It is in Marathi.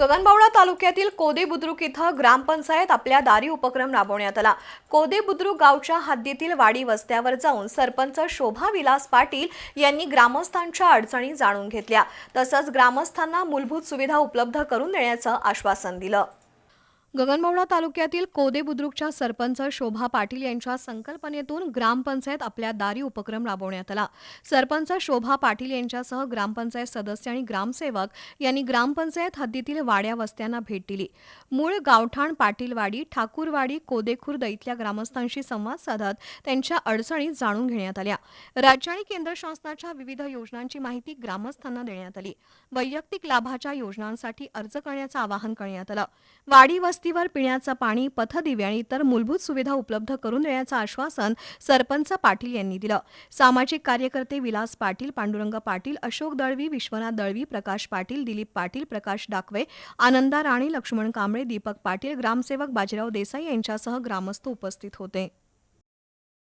गगनबावडा तालुक्यातील कोदे बुद्रुक इथं ग्रामपंचायत आपल्या दारी उपक्रम राबवण्यात आला. कोदे बुद्रुक गावच्या हद्दीतील वाडी वस्त्यावर जाऊन सरपंच शोभा विलास पाटील यांनी ग्रामस्थांच्या अडचणी जाणून घेतल्या. तसंच ग्रामस्थांना मूलभूत सुविधा उपलब्ध करून देण्याचं आश्वासन दिलं. गगनबावडा तालुक्यातील कोदे बुद्रुकच्या सरपंच शोभा पाटील यांच्या संकल्पनेतून ग्रामपंचायत आपल्या दारी उपक्रम राबवण्यात आला. सरपंच शोभा पाटील यांच्यासह ग्रामपंचायत सदस्य आणि ग्रामसेवक यांनी ग्रामपंचायत हद्दीतील वाड्या वस्त्यांना भेट दिली. मूळ गावठाण पाटीलवाडी ठाकूरवाडी कोदेखुर्द इथल्या ग्रामस्थांशी संवाद साधत त्यांच्या अडचणी जाणून घेण्यात आल्या. राज्य आणि केंद्र शासनाच्या विविध योजनांची माहिती ग्रामस्थांना देण्यात आली. वैयक्तिक लाभाच्या योजनांसाठी अर्ज करण्याचं आवाहन करण्यात आलं. वाडी वस्तीवर पिण्याचं पाणी पथदिवे आणि इतर मूलभूत सुविधा उपलब्ध करून देण्याचं आश्वासन सरपंच पाटील यांनी दिलं. सामाजिक कार्यकर्ते विलास पाटील पांडुरंग पाटील अशोक दळवी विश्वनाथ दळवी प्रकाश पाटील दिलीप पाटील प्रकाश डाकवे आनंदा राणे लक्ष्मण कांबळे दीपक पाटील ग्रामसेवक बाजीराव देसाई यांच्यासह ग्रामस्थ उपस्थित होते.